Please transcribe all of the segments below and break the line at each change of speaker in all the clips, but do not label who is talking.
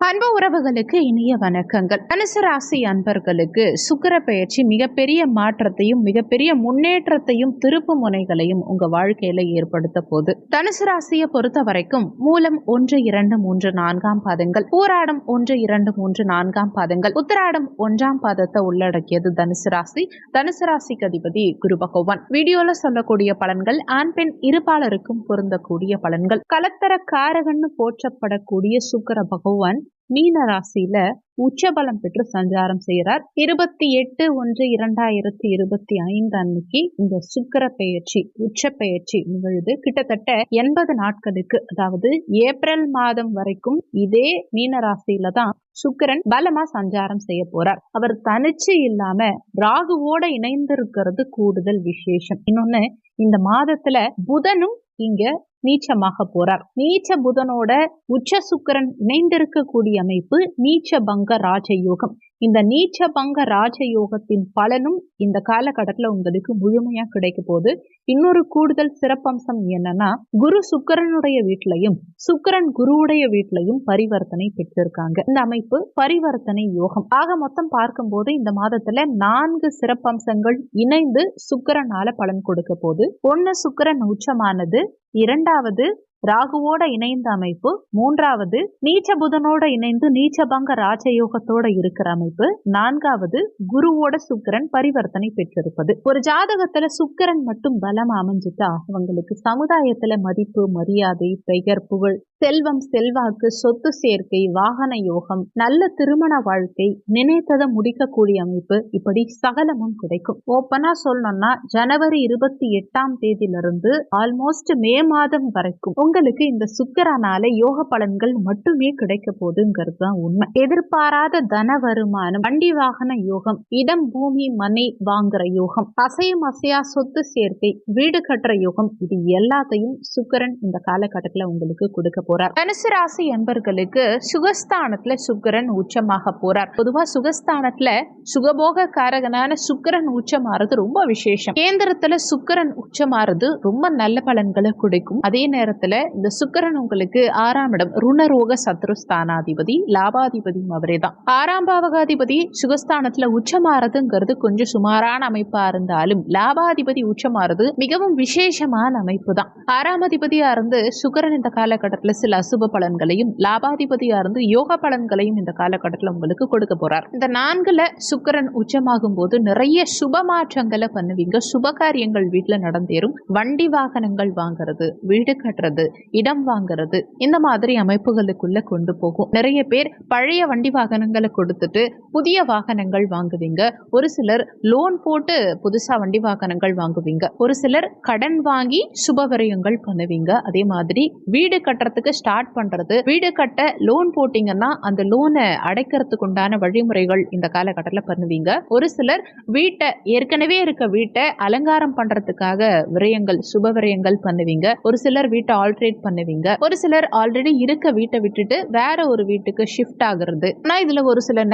அன்பு உறவுகளுக்கு இனிய வணக்கங்கள். தனுசு ராசி அன்பர்களுக்கு சுக்கிர பயிற்சி மிகப்பெரிய மாற்றத்தையும் மிகப்பெரிய முன்னேற்றத்தையும் திருப்பு முனைகளையும் உங்க வாழ்க்கையில ஏற்படுத்த போது தனுசு ராசியை பொறுத்த வரைக்கும் மூலம் ஒன்று இரண்டு மூன்று நான்காம் பாதங்கள். பூராடம் ஒன்று இரண்டு மூன்று நான்காம் பாதங்கள். உத்தராடம் ஒன்றாம் பாதத்தை உள்ளடக்கியது தனுசு ராசி. தனுசு ராசிக்கு அதிபதி குரு பகவான். வீடியோல சொல்லக்கூடிய பலன்கள் ஆண் பெண் இருபாலருக்கும் பொருந்தக்கூடிய பலன்கள். கலத்தர காரகன்னு போற்றப்படக்கூடிய சுக்கிர பகவான் மீன ராசியில உச்சபலம் பெற்று சஞ்சாரம் செய்கிறார். இருபத்தி எட்டு ஒன்று இரண்டாயிரத்தி இருபத்தி ஐந்து அன்னைக்கு இந்த சுக்கிர பெயர்ச்சி உச்ச பெயர்ச்சி நிகழுது கிட்டத்தட்ட எண்பது நாட்களுக்கு அதாவது ஏப்ரல் மாதம் வரைக்கும் இதே மீன ராசியில தான் சுக்கிரன் பலமா சஞ்சாரம் செய்ய போறார். அவர் தனிச்சு இல்லாம ராகுவோட இணைந்து இருக்கிறது கூடுதல் விசேஷம். இன்னொன்னு இந்த மாதத்துல புதனும் இங்க நீச்சமாக போறார். நீச்ச புதனோட உச்ச சுக்கரன் இணைந்திருக்கக்கூடிய அமைப்பு நீச்ச பங்க ராஜயோகம். இந்த நீச்ச பங்க ராஜயோகத்தின் பலனும் இந்த காலகட்டத்துல உங்களுக்கு முழுமையா கிடைக்க போகுது. இன்னொரு கூடுதல் சிறப்பம்சம் என்னன்னா குரு சுக்கரனுடைய வீட்லையும் சுக்கரன் குருவுடைய வீட்லையும் பரிவர்த்தனை பெற்றிருக்காங்க. இந்த அமைப்பு பரிவர்த்தனை யோகம். ஆக மொத்தம் பார்க்கும்போது இந்த மாதத்துல நான்கு சிறப்பம்சங்கள் இணைந்து சுக்கரனால பலன் கொடுக்க போகுது. ஒன்னு சுக்கரன் உச்சமானது இரண்டாவது ராகுவோட இணைந்த அமைப்பு. மூன்றாவது நீச்ச புதனோட இணைந்து நீச்சபங்க ராஜயோகத்தோட இருக்கிற அமைப்பு. நான்காவது குருவோட சுக்கரன் பரிவர்த்தனை பெற்றிருப்பது. ஒரு ஜாதகத்துல சுக்கரன் மட்டும் பலம் அமைஞ்சிட்டா அவங்களுக்கு சமுதாயத்துல மதிப்பு மரியாதை பெயர் புகழ் செல்வம் செல்வாக்கு சொத்து சேர்க்கை வாகன யோகம் நல்ல திருமண வாழ்க்கை நினைத்ததை முடிக்கக்கூடிய அமைப்பு இப்படி சகலமும் கிடைக்கும். ஓப்பனா சொல்லணும்னா ஜனவரி இருபத்தி எட்டாம் தேதியிலிருந்து ஆல்மோஸ்ட் மே மாதம் வரைக்கும் உங்களுக்கு இந்த சுக்கரனால யோக பலன்கள் மட்டுமே கிடைக்க போகுதுங்கிறது தான் உண்மை. எதிர்பாராத தன வருமானம் வண்டி வாகன யோகம் இடம் பூமி மனை வாங்குற யோகம் அசையும் அசையா சொத்து சேர்க்கை வீடு கட்டுற யோகம் இது எல்லாத்தையும் சுக்கரன் இந்த காலகட்டத்தில் உங்களுக்கு கொடுக்க போறார். தனுசு ராசி என்பர்களுக்கு சுகஸ்தானத்துல சுக்கரன் உச்சமாக போறார். பொதுவா சுகஸ்தானத்துல சுகபோக காரகனான சுக்கரன் உச்சமாறது ரொம்ப விசேஷம். கேந்திரத்துல சுக்கரன் உச்சமாறது ரொம்ப நல்ல பலன்களை கொடுக்கும். அதே நேரத்துல இந்த சுக்கரன் உங்களுக்கு ஆறாம் இடம் ருணரோக சத்ருஸ்தானாதிபதி லாபாதிபதியும் அவரே தான். ஆறாம் பாவகாதிபதி சுகஸ்தானத்துல உச்சமாறதுங்கிறது கொஞ்சம் சுமாரான அமைப்பா இருந்தாலும் லாபாதிபதி உச்சமாறது மிகவும் விசேஷமான அமைப்பு தான். ஆறாம் அதிபதியா இருந்து சுக்கரன் இந்த காலகட்டத்துல சில அசுப பலன்களையும் லாபாதிபதியா இருந்து யோக பலன்களையும் இந்த காலகட்டத்தில் உங்களுக்கு கொடுக்க போறார். இந்த நான்குல சுக்கரன் உச்சமாகும் போது நிறைய சுப மாற்றங்களை பண்ணுவீங்க. சுப காரியங்கள் வீட்டுல நடந்தேறும். வண்டி வாகனங்கள் வாங்குறது வீடு கட்டுறது இடம் வாங்குறது இந்த மாதிரி அமைப்புகளுக்குள்ள கொண்டு போகும். நிறைய பேர் பழைய வண்டி வாகனங்களை கொடுத்துட்டு புதிய வாகனங்கள் வாங்குவீங்க. ஒரு சிலர் லோன் போட்டு புதுசா வண்டி வாகனங்கள் வாங்குவீங்க. ஒரு சிலர் கடன் வாங்கி சுப பண்ணுவீங்க. அதே மாதிரி வீடு கட்டுறதுக்கு ஸ்டார்ட் பண்றது. வீடு கட்ட லோன் போட்டீங்கன்னா அந்த லோனை அடைக்கிறதுக்கு உண்டான வழிமுறைகள் இந்த காலகட்டத்தில் பண்ணுவீங்க. ஒரு சிலர் வீட்டை ஏற்கனவே இருக்க வீட்டை அலங்காரம் பண்றதுக்காக விரயங்கள் சுப விரயங்கள் பண்ணுவீங்க. ஒரு சிலர் வீட்டை ஆல்ட்ரேட் பண்ணுவீங்க. ஒரு சிலர் ஆல்ரெடி இருக்க வீட்டை விட்டுட்டு வேற ஒரு வீட்டுக்கு ஷிஃப்ட் ஆகுறது. ஆனால் இதுல ஒரு சில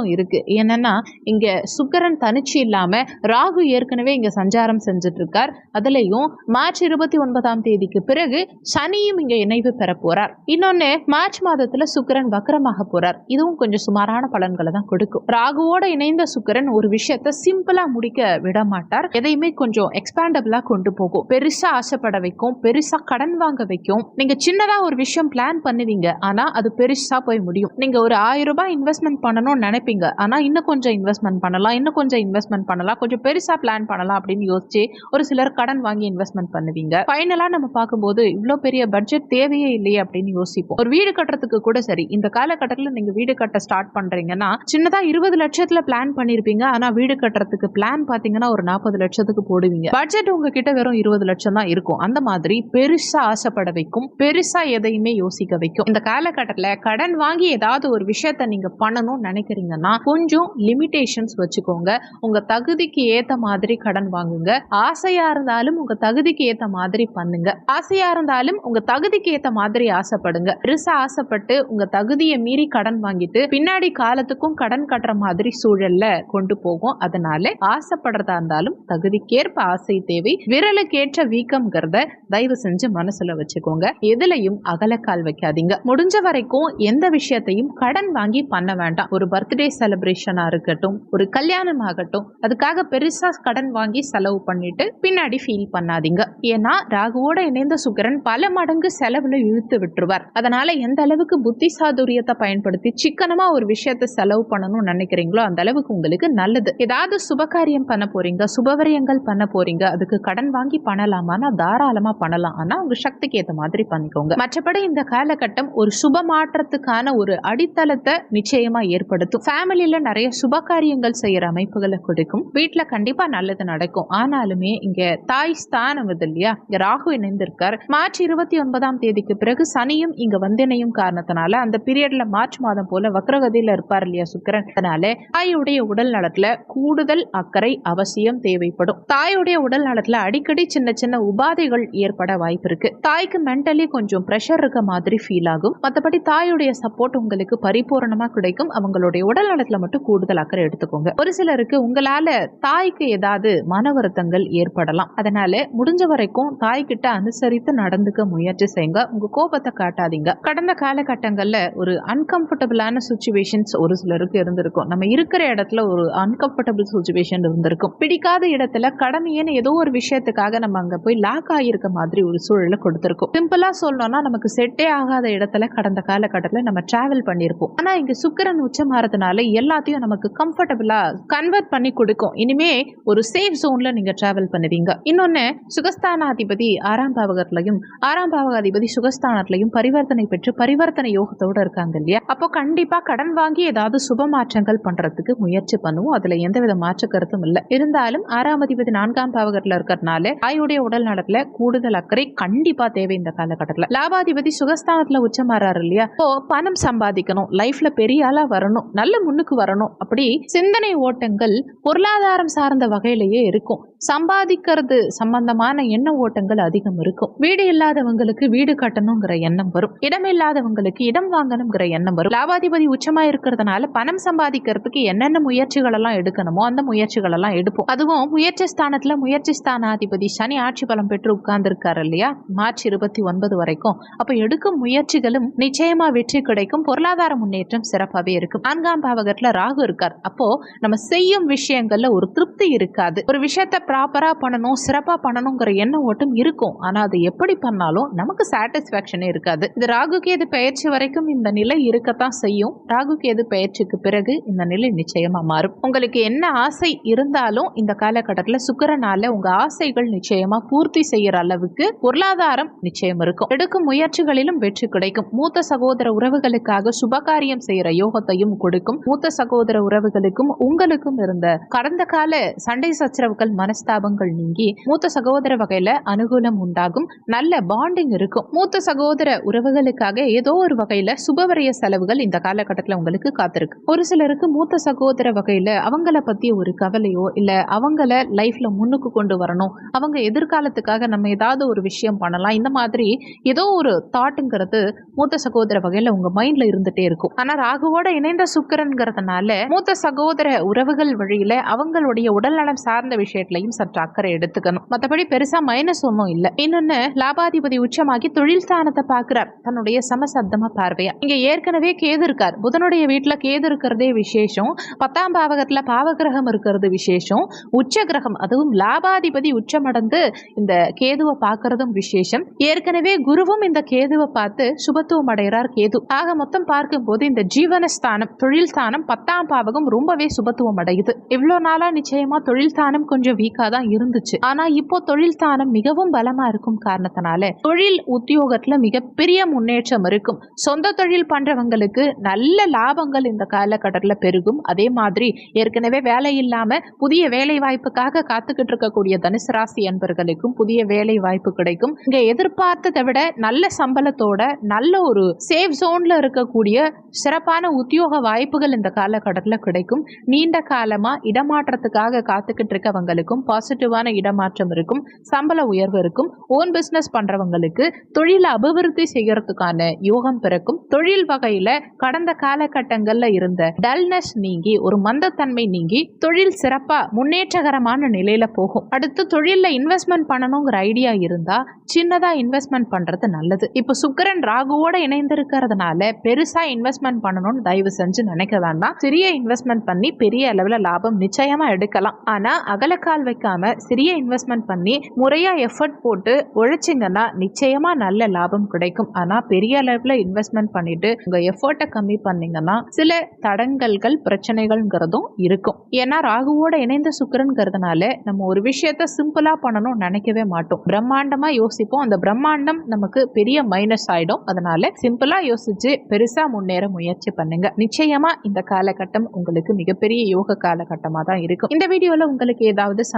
அம்சம் இருக்கு. என்னன்னா இங்க சுக்கரன் தனிச்சு இல்லாம ராகு ஏற்கனவே இங்க சஞ்சாரம் செஞ்சுட்டு இருக்கார் அதுலயும் மார்ச் இருபத்தி ஒன்பதாம் தேதிக்கு பிறகு சனியும் இங்க இணைவு பெற போறார். இன்னொன்னு மார்ச் மாதத்துல சுக்கரன் வக்கரமாக போறார். இதுவும் கொஞ்சம் சுமாரான பலன்களை தான் கொடுக்கும். ராகுவோட இணைந்த சுக்கரன் ஒரு விஷயத்த சிம்பிளா முடிக்க விட மாட்டார் எதையுமே கொஞ்சம் எக்ஸ்பேண்டபிளா கொண்டு போகும். பெருசா ஆசைப்பட வைக்கும். பெருசா கடன் வாங்க வைக்கும். நீங்க சின்னதா ஒரு விஷயம் பிளான் பண்ணுவீங்க. ஆனா அது பெருசா போய் முடியும். நீங்க ஒரு ஆயிரம் ரூபாய் இன்வெஸ்ட்மெண்ட் பண்ணணும்னு நினைப்பீங்க. ஆனா இன்னும் கொஞ்சம் இன்வெஸ்ட்மெண்ட் பண்ணலாம் இன்னும் கொஞ்சம் இன்வெஸ்ட்மெண்ட் பண்ணலாம் கொஞ்சம் பெருசா பிளான் பண்ணலாம் அப்படின்னு யோசிச்சு ஒரு சிலர் கடன் வாங்கி இன்வெஸ்ட்மெண்ட் பண்ணுவீங்க. ஃபைனலா நம்ம பார்க்கும்போது இவ்வளோ பெரிய பட்ஜெட் தேவையே இல்லையே அப்படின்னு யோசிப்போம். ஒரு வீடு கட்டுறதுக்கு கூட சரி இந்த காலகட்டத்தில் நீங்க வீடு கட்ட ஸ்டார்ட் பண்றீங்கன்னா சின்னதா இருபது லட்சத்துல பிளான் பண்ணிருப்பீங்க. ஆனா வீடு கட்டுறதுக்கு பிளான் பாத்தீங்கன்னா ஒரு நாற்பது லட்சத்துக்கு போடுவீங்க. பட்ஜெட் உங்ககிட்ட வெறும் இருபது லட்சம் தான் இருக்கும். அந்த மாதிரி பெருசா ஆசைப்பட வைக்கும். பெருசா எதையுமே யோசிக்க வைக்கும். இந்த காலகட்டத்தில் கடன் வாங்கி ஏதாவது ஒரு விஷயத்த நீங்க பண்ணணும்னு நினைக்கிறீங்கன்னா கொஞ்சம் லிமிடேஷன்ஸ் வச்சுக்கோங்க. உங்க தகுதிக்கு ஏத்த மாதிரி கடன் வாங்குங்க. ஆசையா இருந்தாலும் உங்க தகுதிக்கு ஏத்த மாதிரி பண்ணுங்க. ஆசையா இருந்தாலும் உங்க தகுதிக்கு ஏத்த மாதிரி ஆசைப்படுங்க. பெருசா ஆசைப்பட்டு உங்க தகுதியை மீறி கடன் வாங்கிட்டு பின்னாடி காலத்துக்கும் கடன் கட்டுற மாதிரி சூழல்ல கொண்டு போகும். அதனால ஆசைப்படுறதா இருந்தாலும் தகுதிக்கேற்ப ஆசை தேவை விரலுக்கேற்ற வீக்கம்ங்கிறத தயவு செஞ்சு மனசுல வச்சுக்கோங்க. எதுலையும் அகலக்கால் வைக்காதீங்க. முடிஞ்ச வரைக்கும் எந்த விஷயத்தையும் கடன் வாங்கி பண்ண வேண்டாம். ஒரு பர்த்டே செலிப்ரேஷனா இருக்கட்டும் ஒரு கல்யாணம் ஆகட்டும் அதுக்காக பெருசாக கடன் வாங்கி செலவு பண்ணிட்டு பின்னாடி ஃபீல் பண்ணாதீங்க. ஏன்னா ராகுவோட இணைந்த சுக்கரன் பல மடங்கு செலவில் இழுத்து விட்டுருவார். அதனால எந்த அளவுக்கு புத்தி சாதுரியத்தை பயன்படுத்தி சிக்கனமாக ஒரு விஷயத்தை செலவு பண்ணணும்னு நினைக்கிறீங்களோ அந்த அளவுக்கு உங்களுக்கு நல்லது. ஏதாவது சுபகாரியம் பண்ண போறீங்க சுபவரியங்கள் பண்ண போறீங்க அதுக்கு கடன் வாங்கி பண்ணலாமான்னா தாராளமாக பண்ணலாம். ஆனால் உங்க சக்திக்கு ஏற்ற மாதிரி பண்ணிக்கோங்க. மற்றபடி இந்த காலகட்டம் ஒரு சுப மாற்றத்துக்கான ஒரு அடித்தளத்தை நிச்சயமா ஏற்படுத்தும். ஃபேமிலியில் நிறைய சுபகாரியங்கள் செய்யற அமைப்புகளை கொடுக்கும். வீட்டுல கண்டிப்பா நல்லது நடக்கும். ஆனாலுமே இங்க தாய் ஸ்தானம் இது இல்லையா? இங்கே ராகு இணைந்திருக்கார். மார்ச் இருபத்தி ஒன்பதாம் தேதிக்கு பிறகு சனியும் இங்க வந்தினையும் காரணத்தினால அந்த பீரியட்ல மார்ச் மாதம் போல வக்ரகதியில் இருப்பார் இல்லையா சுக்கிரன்? அதனால தாயுடைய உடல் நலத்துல கூடுதல் அக்கறை அவசியம் தேவைப்படும். தாயுடைய உடல் நலத்துல அடிக்கடி சின்ன சின்ன உபாதைகள் ஏற்பட வாய்ப்பு இருக்கு. தாய்க்கு மென்டலி கொஞ்சம் ப்ரெஷர் இருக்க மாதிரி ஃபீல் ஆகும். மற்றபடி தாயுடைய சப்போர்ட் உங்களுக்கு பரிபூரணமா கிடைக்கும். அவங்களுடைய உடல் நலத்துல மட்டும் கூடுதல் அக்கறை எடுத்துக்கோங்க. ஒரு சிலருக்கு உங்களால தாய்க்கு ஏதாவது மன வருத்தங்கள் ஏற்படலாம். அதனால முடிஞ்ச வரைக்கும் தாய்கிட்ட அனுசரித்து நடந்துக்க முயற்சி செய்யுங்க. உங்க கோபத்தை காட்டாதீங்க. கடந்த காலகட்டங்கள்ல ஒரு அன்கம்ஃபர்டபுளான சுச்சுவேஷன்ஸ் ஒரு சிலருக்கு இருந்திருக்கும். நம்ம இருக்கிற இடத்துல ஒரு அன்கம்ஃபர்டபுள் சுச்சுவேஷன் இருந்திருக்கும். பிடிக்காத இடத்துல கடமையேன்னு ஏதோ ஒரு விஷயத்துக்காக நம்ம அங்க போய் லாக் ஆகியிருக்க மாதிரி ஒரு சூழலை கொடுத்துருக்கோம். சிம்பிளா சொல்லணும்னா நமக்கு செட்டே ஆகாத இடத்துல கடந்த காலகட்டத்தில் நம்ம டிராவல் பண்ணியிருப்போம். ஆனா இங்க சுக்கரன் உச்சமாறதுனால எல்லாத்தையும் நமக்கு கம்ஃபர்டபுளா கன்வெர்ட் பண்ணி கொடுக்கும். இனிமே ஒரு சேஃப் ஜோன்ல நீங்க ட்ராவல் பண்ணுவீங்க. இன்னொன்னு சுகஸ்தானாதிபதி ஆறாம் பாவகத்திலையும் ஆறாம் பாவகாதிபதி சுகஸ்தானத்திலையும் பரிவர்த்தனை பெற்று பரிவர்த்தனை யோகத்தோட இருக்காங்க இல்லையா? அப்போ கண்டிப்பா கடன் வாங்கி ஏதாவது சுப மாற்றங்கள் பண்றதுக்கு முயற்சி பண்ணுவோம். அதுல எந்தவித மாற்று கருத்தும் இல்லை. இருந்தாலும் ஆறாம் அதிபதி நான்காம் பாவகத்தில் இருக்கிறதுனால தாயுடைய உடல் நலத்துல கூடுதல் அக்கறை கண்டிப்பா தேவை இந்த காலகட்டத்துல. லாபாதிபதி சுகஸ்தானத்துல உச்சமாறாரு இல்லையா? இப்போ பணம் சம்பாதிக்கணும். லைஃப்ல பெரிய ஆளா வரணும். நல்ல முன்னுக்கு வரணும். அப்படி சிந்தனை ஓட்டங்கள் பொருளாதாரம் சார்ந்த வகையிலேயே இருக்கும். சம்பாதிக்கிறது சம்பந்தமான எண்ண ஓட்டங்கள் அதிகம் இருக்கும். வீடு இல்லாதவங்களுக்கு வீடு கட்டணுங்கிற எண்ணம் வரும். இடம் இல்லாதவங்களுக்கு இடம் வாங்கணுங்கிற எண்ணம் வரும். லாபாதிபதி உச்சமா இருக்கிறதுனால பணம் சம்பாதிக்கிறதுக்கு என்னென்ன முயற்சிகள் எல்லாம் எடுக்கணுமோ அந்த முயற்சிகள் எல்லாம் எடுப்போம். அதுவும் முயற்சி ஸ்தானத்துல முயற்சி ஸ்தானாதிபதி சனி ஆட்சி பலம் பெற்று உட்கார்ந்துருக்காரு இல்லையா? மார்ச் இருபத்தி ஒன்பது வரைக்கும். அப்ப எடுக்கும் முயற்சிகளும் நிச்சயமா வெற்றி கிடைக்கும். பொருளாதார முன்னேற்றம் சிறப்பாகவே இருக்கும். நான்காம் பாவகத்துல ராகு இருக்கார். அப்போ நம்ம செய்யும் விஷயங்கள்ல ஒரு திருப்தி இருக்காது. ஒரு விஷயத்த ப்ராப்பராக பண்ணணும் சிறப்பாக பண்ணணுங்கிற எண்ண ஓட்டம் இருக்கும். ஆனால் அது எப்படி பண்ணாலும் நமக்கு சாட்டிஸ்ஃபேக்ஷனே இருக்காது. இது ராகு கேது பயிற்சி வரைக்கும் இந்த நிலை இருக்கத்தான் செய்யும். ராகு கேது பயிற்சிக்கு பிறகு இந்த நிலை நிச்சயமாக மாறும். உங்களுக்கு என்ன ஆசை இருந்தாலும் இந்த காலகட்டத்தில் சுக்கரனால உங்கள் ஆசைகள் நிச்சயமாக பூர்த்தி செய்யற அளவுக்கு பொருளாதாரம் நிச்சயம் இருக்கும். எடுக்கும் முயற்சிகளிலும் வெற்றி கிடைக்கும். மூத்த சகோதர உறவுகளுக்காக சுபகாரியம் செய்யற யோகத்தையும் கொடுக்கும். மூத்த சகோதர உறவுகளுக்கும் உங்களுக்கும் இருந்த கடந்த கால சண்டை சச்சரவுகள் மனசு மனஸ்தாபங்கள் நீங்கி மூத்த சகோதர வகையில அனுகூலம் உண்டாகும். நல்ல பாண்டிங் இருக்கும். மூத்த சகோதர உறவுகளுக்காக ஏதோ ஒரு வகையில சுபவரிய செலவுகள் இந்த காலகட்டத்தில் உங்களுக்கு காத்திருக்கு. ஒரு சிலருக்கு மூத்த சகோதர வகையில அவங்கள பத்தி ஒரு கவலையோ இல்ல அவங்கள லைஃப்ல முன்னுக்கு கொண்டு வரணும். அவங்க எதிர்காலத்துக்காக நம்ம ஏதாவது ஒரு விஷயம் பண்ணலாம். இந்த மாதிரி ஏதோ ஒரு தாட்டுங்கிறது மூத்த சகோதர வகையில உங்க மைண்ட்ல இருந்துட்டே இருக்கும். ஆனா ராகுவோட இணைந்த சுக்கரன்கிறதுனால மூத்த சகோதர உறவுகள் வழியில அவங்களுடைய உடல்நலம் சார்ந்த விஷயத்துலயும் சற்று அக்கறை எடுத்துக்கணும். மற்றபடி பெருசா மைனஸ் ஒன்றும் இல்லை. இன்னொன்னு லாபாதிபதி உச்சமாகி தொழில் ஸ்தானத்தை பார்க்கிறார். தன்னுடைய சமசப்தமா பார்வையா? இங்க ஏற்கனவே கேது இருக்கார். புதனுடைய வீட்டில் கேது இருக்கிறதே விசேஷம். பத்தாம் பாவகத்தில் பாவகிரகம் இருக்கிறது விசேஷம். உச்ச கிரகம் அதுவும் லாபாதிபதி உச்சமடைந்து இந்த கேதுவை பார்க்கறதும் விசேஷம். ஏற்கனவே குருவும் இந்த கேதுவை பார்த்து சுபத்துவம் அடைகிறார் கேது. ஆக மொத்தம் பார்க்கும்போது இந்த ஜீவனஸ்தானம் தொழில் ஸ்தானம் பத்தாம் பாவகம் ரொம்பவே சுபத்துவம் அடையுது. இவ்வளோ நாளாக நிச்சயமாக தொழில் ஸ்தானம் கொஞ்சம் வீக்கா தான் இருந்துச்சு. ஆனா இப்போ தொழில் ஸ்தானம் மிகவும் பலமா இருக்கும் காரணத்தினால தொழில் உத்தியோகத்துல மிகப்பெரிய முன்னேற்றம் இருக்கும். சொந்த தொழில் பண்றவங்களுக்கு நல்ல லாபங்கள் இந்த காலகட்டத்தில் பெருகும். அதே மாதிரி ஏற்கனவே வேலை இல்லாம புதிய வேலை வாய்ப்புக்காக காத்துக்கிட்டு இருக்கக்கூடிய தனுசு ராசி அன்பர்களுக்கும் புதிய வேலை வாய்ப்பு கிடைக்கும். இங்க எதிர்பார்த்ததை விட நல்ல சம்பளத்தோட நல்ல ஒரு சேஃப் ஜோன்ல இருக்கக்கூடிய சிறப்பான உத்தியோக வாய்ப்புகள் இந்த காலகட்டத்தில் கிடைக்கும். நீண்ட காலமா இடமாற்றத்துக்காக காத்துக்கிட்டு இருக்கவங்களுக்கும் பாசிட்டிவான இடமாற்றம் இருக்கும் சம்பள உயர்வு இருக்கும் ஓன் பிஸ்னஸ் பண்றவங்களுக்கு தொழிலை அபிவிருத்தி செய்யறதுக்கான யோகம் பிறக்கும். தொழில் வகையில கடந்த காலகட்டங்கள்ல இருந்த டல்னஸ் நீங்கி ஒரு மந்தத்தன்மை நீங்கி தொழில் சிறப்பா முன்னேற்றகரமான நிலையில போகும். அடுத்து தொழிலில் இன்வெஸ்ட்மெண்ட் பண்ணணுங்கிற ஐடியா இருந்தா சின்னதா இன்வெஸ்ட்மெண்ட் பண்றது நல்லது. இப்போ சுக்கரன் ராகுவோட இணைந்திருக்கிறதுனால பெருசா இன்வெஸ்ட்மெண்ட் பண்ணணும்னு தயவு செஞ்சு நினைக்க வேண்டாம். சிறிய இன்வெஸ்ட்மெண்ட் பண்ணி பெரிய அளவில் லாபம் நிச்சயமா எடுக்கலாம். ஆனா அகலக்கால் வைக்காம சிறிய இன்வெஸ்ட்மெண்ட் பண்ணி முறையா எஃபர்ட் போட்டு உழைச்சிங்கன்னா நிச்சயமா நல்ல லாபம் கிடைக்கும். ஆனா பெரிய அளவுல இன்வெஸ்ட்மெண்ட் பண்ணிட்டு உங்க எஃபர்ட்டை கம்மி பண்ணீங்கன்னா சில தடங்கல்கள் பிரச்சனைகள்ங்கிறதும் இருக்கும். ஏன்னா ராகுவோட இணைந்த சுக்கரன்கிறதுனால நம்ம ஒரு விஷயத்த சிம்பிளா பண்ணணும் நினைக்கவே மாட்டோம். பிரம்மாண்டமா யோசிப்போம். அந்த பிரம்மாண்டம் நமக்கு பெரிய மைனஸ் ஆயிடும். அதனால சிம்பிளா யோசிச்சு பெருசா முன்னேற முயற்சி பண்ணுங்க. நிச்சயமா இந்த காலகட்டம் உங்களுக்கு மிகப்பெரிய யோக காலகட்டமா தான் இருக்கும். இந்த வீடியோல உங்களுக்கு ஏதாவது